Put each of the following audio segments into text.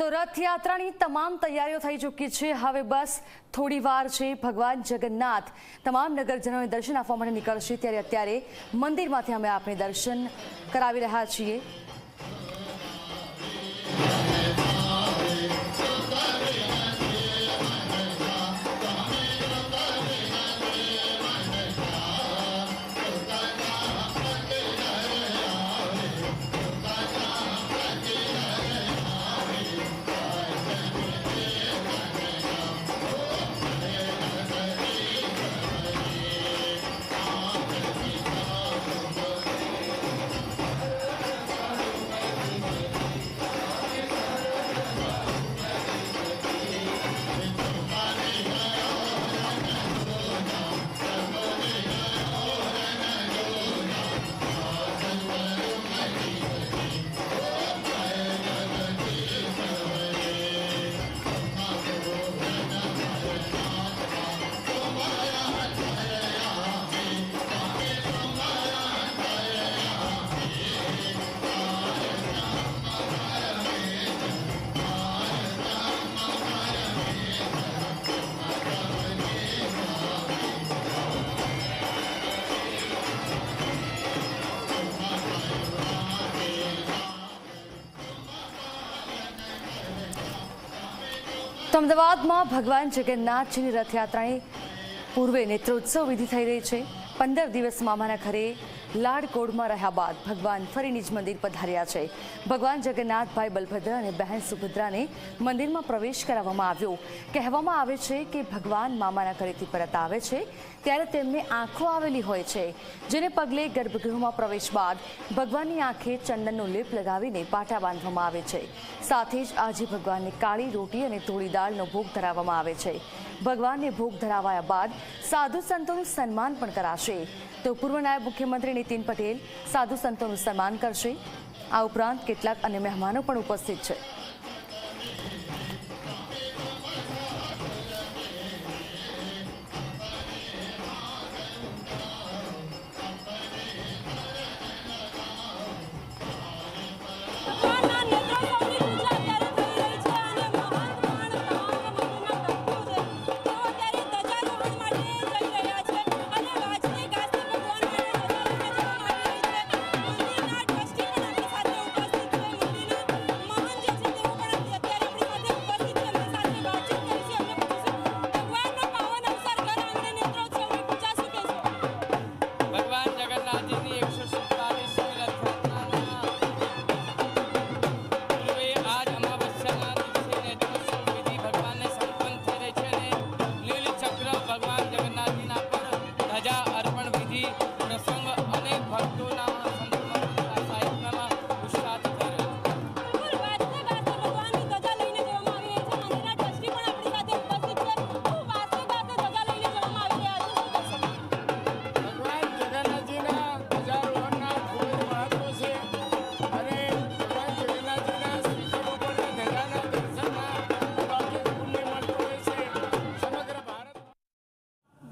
તો રથયાત્રાની તમામ તૈયારીઓ થઈ ચૂકી છે. હવે બસ થોડી વાર છે ભગવાન જગન્નાથ. તમામ નગરજનોને દર્શન આપવા માટે નીકળશે. ત્યારે અત્યારે મંદિરમાંથી અમે આપને દર્શન કરાવી રહ્યા છીએ. તો અમદાવાદમાં ભગવાન જગન્નાથજીની રથયાત્રાની પૂર્વે નેત્રોત્સવ વિધિ થઈ રહી છે. પંદર દિવસ મામાના ઘરે લાડકોડમાં રહ્યા બાદ ભગવાન ફરી નિજ મંદિર પધાર્યા છે. ભગવાન જગન્નાથભાઈ બલભદ્ર અને બહેન સુભદ્રાને મંદિરમાં પ્રવેશ કરાવવામાં આવ્યો. કહેવામાં આવે છે કે ભગવાન મામાના ઘરેથી પરત આવે છે, ત્યારે તેમને આંખો આવેલી હોય છે, જેને પગલે ગર્ભગૃહમાં પ્રવેશ બાદ ભગવાનની આંખે ચંદનનો લેપ લગાવીને પાટા બાંધવામાં આવે છે. સાથે જ આજે ભગવાનને કાળી રોટી અને થોડી દાળનો ભોગ ધરાવવામાં આવે છે. ભગવાનને ભોગ ધરાવાયા બાદ સાધુ સંતોનું સન્માન પણ કરાશે. તો પૂર્વ નાયબ મુખ્યમંત્રી નીતિન પટેલ સાધુ સંતોનું સન્માન કરશે. આ ઉપરાંત કેટલાક અન્ય મહેમાનો પણ ઉપસ્થિત છે.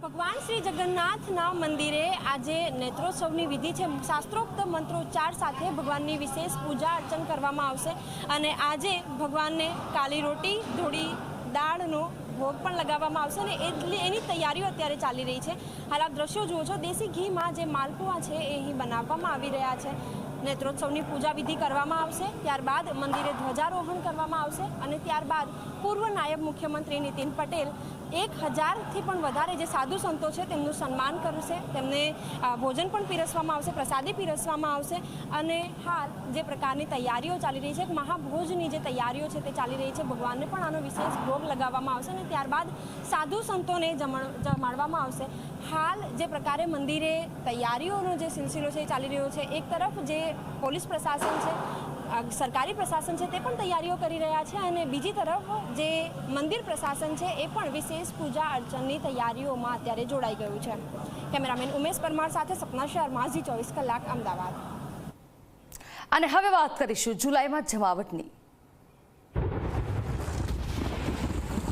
ભગવાન શ્રી જગન્નાથના મંદિરે આજે નેત્રોત્સવની વિધિ છે. શાસ્ત્રોક્ત મંત્રોચ્ચાર સાથે ભગવાનની વિશેષ પૂજા અર્ચન કરવામાં આવશે અને આજે ભગવાનને કાળી રોટી, ધોળી, દાળનો ભોગ પણ લગાવવામાં આવશે અને એટલી એની તૈયારીઓ અત્યારે ચાલી રહી છે. હાલ આપ દ્રશ્યો જુઓ છો. દેશી ઘીમાં જે માલપુઆ છે એ અહીં બનાવવામાં આવી રહ્યા છે. નેત્રોત્સવની પૂજા વિધિ કરવામાં આવશે. ત્યારબાદ મંદિરે ધ્વજારોહણ કરવામાં આવશે અને ત્યારબાદ પૂર્વ નાયબ મુખ્યમંત્રી નીતિન પટેલ એક હજારથી પણ વધારે જે સાધુ સંતો છે, તેમનું સન્માન કરશે. તેમને ભોજન પણ પીરસવામાં આવશે, પ્રસાદી પીરસવામાં આવશે. અને હાલ જે પ્રકારની તૈયારીઓ ચાલી રહી છે મહાભોજની જે તૈયારીઓ છે તે ચાલી રહી છે, ભગવાનને પણ આનો વિશેષ ભોગ લગાવવામાં આવશે અને ત્યારબાદ સાધુ સંતોને જમાડવામાં આવશે. હાલ જે પ્રકારે મંદિરે તૈયારીઓનો જે સિલસિલો છે એ ચાલી રહ્યો છે. એક તરફ જે પોલીસ પ્રશાસન છે સરકારી પ્રશાસન છે તે પણ તૈયારીઓ કરી રહ્યા છે અને બીજી તરફ જે મંદિર પ્રશાસન છે એ પણ વિશેષ પૂજા અર્ચનની તૈયારીઓમાં અત્યારે જોડાઈ ગયું છે. કેમેરામેન ઉમેશ પરમાર સાથે સપના શર્મા, ઝી ચોવીસ કલાક, અમદાવાદ. અને હવે વાત કરીશું જુલાઈમાં જમાવટની.